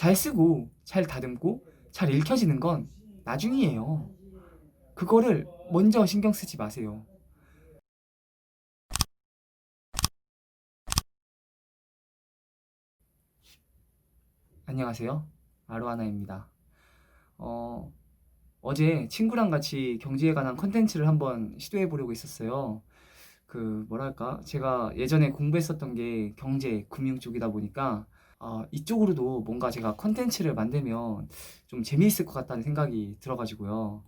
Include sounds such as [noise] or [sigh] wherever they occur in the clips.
잘 쓰고 잘 다듬고 잘 읽혀지는 건 나중이에요. 그거를 먼저 신경 쓰지 마세요. 안녕하세요. 아로하나입니다. 어, 어제 친구랑 같이 경제에 관한 컨텐츠를 한번 시도해 보려고 했었어요. 그, 뭐랄까, 제가 예전에 공부했었던 게 경제, 금융 쪽이다 보니까, 아, 이쪽으로도 뭔가 제가 컨텐츠를 만들면 좀 재미있을 것 같다는 생각이 들어가지고요.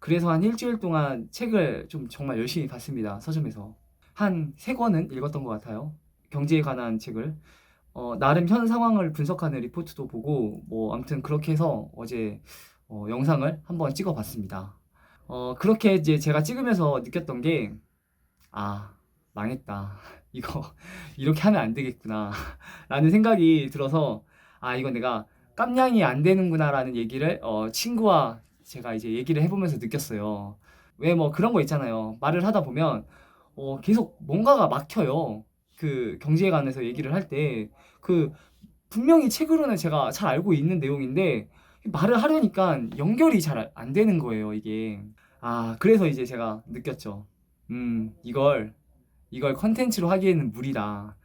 그래서 한 일주일 동안 책을 좀 정말 열심히 봤습니다. 서점에서. 한 세 권은 읽었던 것 같아요. 경제에 관한 책을. 어, 나름 현 상황을 분석하는 리포트도 보고, 뭐, 아무튼 그렇게 해서 어제 어, 영상을 한번 찍어 봤습니다. 어, 그렇게 이제 제가 찍으면서 느꼈던 게, 아, 망했다. 이거, [laughs] 이렇게 하면 안 되겠구나. [laughs] 라는 생각이 들어서, 아, 이건 내가 깜냥이 안 되는구나. 라는 얘기를, 어, 친구와 제가 이제 얘기를 해보면서 느꼈어요. 왜 뭐 그런 거 있잖아요. 말을 하다 보면, 어, 계속 뭔가가 막혀요. 그 경제에 관해서 얘기를 할 때, 그, 분명히 책으로는 제가 잘 알고 있는 내용인데, 말을 하려니까 연결이 잘 안 되는 거예요, 이게. 아, 그래서 이제 제가 느꼈죠. 음, 이걸, 이걸 컨텐츠로 하기에는 무리다.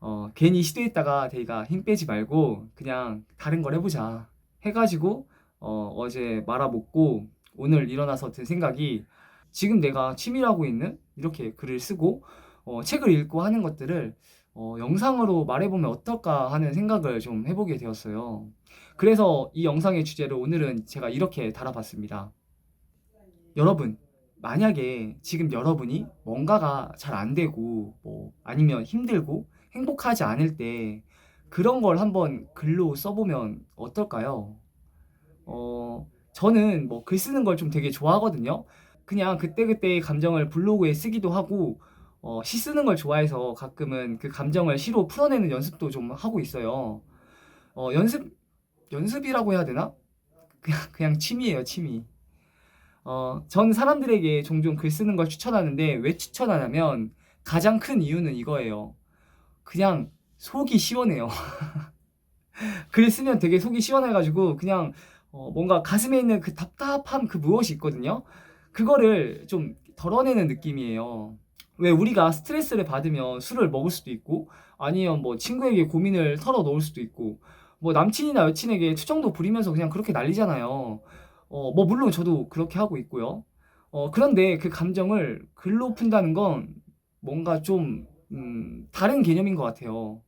어, 괜히 시도했다가 대가 힘 빼지 말고 그냥 다른 걸 해보자. 해가지고, 어, 어제 말아먹고 오늘 일어나서 든 생각이 지금 내가 취미라고 있는 이렇게 글을 쓰고, 어, 책을 읽고 하는 것들을 어, 영상으로 말해보면 어떨까 하는 생각을 좀 해보게 되었어요. 그래서 이 영상의 주제를 오늘은 제가 이렇게 달아봤습니다. 여러분, 만약에 지금 여러분이 뭔가가 잘 안 되고, 뭐, 아니면 힘들고, 행복하지 않을 때, 그런 걸 한번 글로 써보면 어떨까요? 어, 저는 뭐 글 쓰는 걸 좀 되게 좋아하거든요. 그냥 그때그때의 감정을 블로그에 쓰기도 하고, 어, 시 쓰는 걸 좋아해서 가끔은 그 감정을 시로 풀어내는 연습도 좀 하고 있어요. 어, 연습, 연습이라고 해야 되나? 그냥, 그냥 취미예요, 취미. 어, 전 사람들에게 종종 글 쓰는 걸 추천하는데 왜 추천하냐면 가장 큰 이유는 이거예요. 그냥 속이 시원해요. [laughs] 글 쓰면 되게 속이 시원해가지고 그냥 어, 뭔가 가슴에 있는 그 답답함 그 무엇이 있거든요. 그거를 좀 덜어내는 느낌이에요. 왜 우리가 스트레스를 받으면 술을 먹을 수도 있고 아니면 뭐 친구에게 고민을 털어 놓을 수도 있고 뭐 남친이나 여친에게 투정도 부리면서 그냥 그렇게 날리잖아요. 어, 뭐 물론 저도 그렇게 하고 있고요. 어, 그런데 그 감정을 글로 푼다는 건 뭔가 좀 음, 다른 개념인 것 같아요.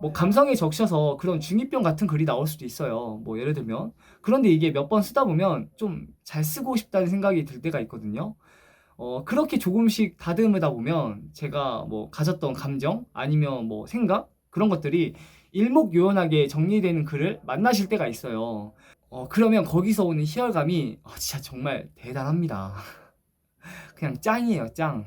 뭐 감성에 적셔서 그런 중이병 같은 글이 나올 수도 있어요. 뭐 예를 들면 그런데 이게 몇 번 쓰다 보면 좀 잘 쓰고 싶다는 생각이 들 때가 있거든요. 어, 그렇게 조금씩 다듬으다 보면 제가 뭐 가졌던 감정 아니면 뭐 생각 그런 것들이 일목요연하게 정리되는 글을 만나실 때가 있어요. 어, 그러면 거기서 오는 희열감이 어, 진짜 정말 대단합니다. [laughs] 그냥 짱이에요, 짱.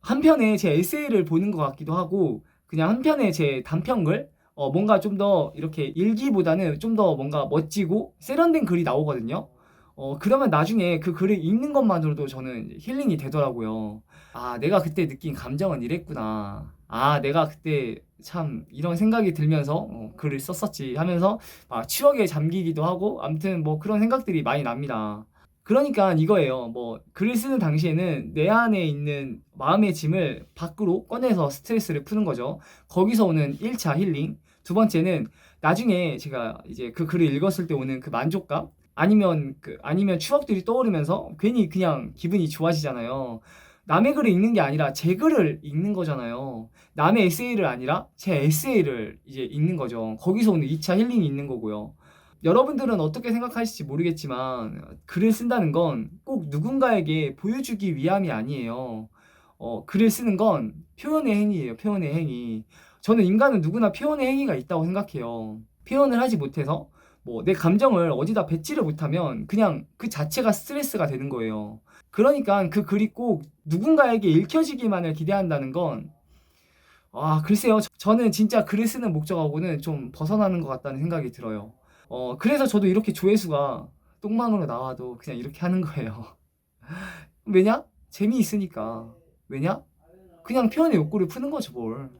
한편에 제 에세이를 보는 것 같기도 하고, 그냥 한편에 제 단편글, 어, 뭔가 좀 더 이렇게 일기보다는 좀 더 뭔가 멋지고 세련된 글이 나오거든요. 어, 그러면 나중에 그 글을 읽는 것만으로도 저는 힐링이 되더라고요. 아, 내가 그때 느낀 감정은 이랬구나. 아, 내가 그때 참 이런 생각이 들면서 어, 글을 썼었지 하면서 아, 추억에 잠기기도 하고 아무튼 뭐 그런 생각들이 많이 납니다. 그러니까 이거예요. 뭐 글을 쓰는 당시에는 내 안에 있는 마음의 짐을 밖으로 꺼내서 스트레스를 푸는 거죠. 거기서 오는 1차 힐링. 두 번째는 나중에 제가 이제 그 글을 읽었을 때 오는 그 만족감 아니면 그 아니면 추억들이 떠오르면서 괜히 그냥 기분이 좋아지잖아요. 남의 글을 읽는 게 아니라 제 글을 읽는 거잖아요. 남의 에세이를 아니라 제 에세이를 이제 읽는 거죠. 거기서 오는 2차 힐링이 있는 거고요. 여러분들은 어떻게 생각하실지 모르겠지만 글을 쓴다는 건 꼭 누군가에게 보여주기 위함이 아니에요. 어, 글을 쓰는 건 표현의 행위예요. 표현의 행위. 저는 인간은 누구나 표현의 행위가 있다고 생각해요. 표현을 하지 못해서 뭐 내 감정을 어디다 뱉지를 못하면 그냥 그 자체가 스트레스가 되는 거예요. 그러니까 그 글이 꼭 누군가에게 읽혀지기만을 기대한다는 건 아, 글쎄요. 저- 저는 진짜 글을 쓰는 목적하고는 좀 벗어나는 것 같다는 생각이 들어요. 어, 그래서 저도 이렇게 조회수가 똥망으로 나와도 그냥 이렇게 하는 거예요. [laughs] 왜냐? 재미있으니까. 왜냐? 그냥 표현의 욕구를 푸는 거죠, 뭘.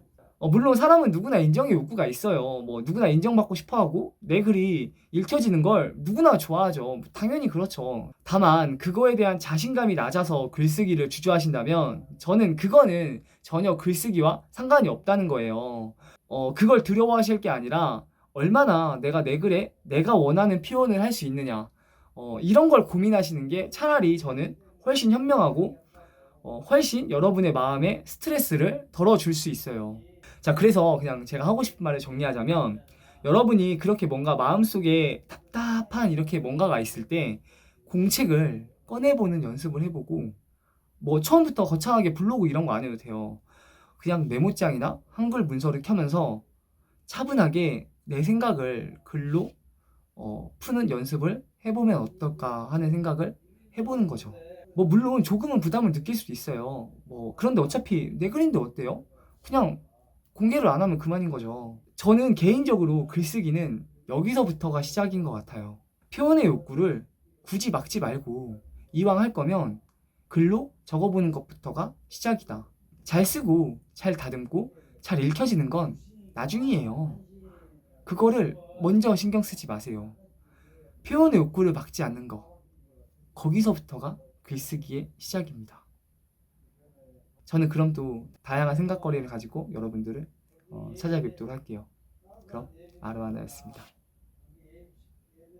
어, 물론 사람은 누구나 인정의 욕구가 있어요. 뭐 누구나 인정받고 싶어하고 내 글이 읽혀지는 걸 누구나 좋아하죠. 당연히 그렇죠. 다만 그거에 대한 자신감이 낮아서 글쓰기를 주저하신다면 저는 그거는 전혀 글쓰기와 상관이 없다는 거예요. 어, 그걸 두려워하실 게 아니라 얼마나 내가 내 글에 내가 원하는 표현을 할 수 있느냐. 어, 이런 걸 고민하시는 게 차라리 저는 훨씬 현명하고 어, 훨씬 여러분의 마음에 스트레스를 덜어줄 수 있어요. 자, 그래서 그냥 제가 하고 싶은 말을 정리하자면 여러분이 그렇게 뭔가 마음속에 답답한 이렇게 뭔가가 있을 때 공책을 꺼내보는 연습을 해보고 뭐 처음부터 거창하게 블로그 이런 거 안 해도 돼요. 그냥 메모장이나 한글 문서를 켜면서 차분하게 내 생각을 글로 어, 푸는 연습을 해보면 어떨까 하는 생각을 해보는 거죠. 뭐 물론 조금은 부담을 느낄 수도 있어요. 뭐 그런데 어차피 내 글인데 어때요? 그냥 공개를 안 하면 그만인 거죠. 저는 개인적으로 글쓰기는 여기서부터가 시작인 것 같아요. 표현의 욕구를 굳이 막지 말고 이왕 할 거면 글로 적어보는 것부터가 시작이다. 잘 쓰고 잘 다듬고 잘 읽혀지는 건 나중이에요. 그거를 먼저 신경 쓰지 마세요. 표현의 욕구를 막지 않는 거. 거기서부터가 글쓰기의 시작입니다. 저는 그럼 또 다양한 생각거리를 가지고 여러분들을 어, 찾아뵙도록 할게요. 그럼 아로하나였습니다.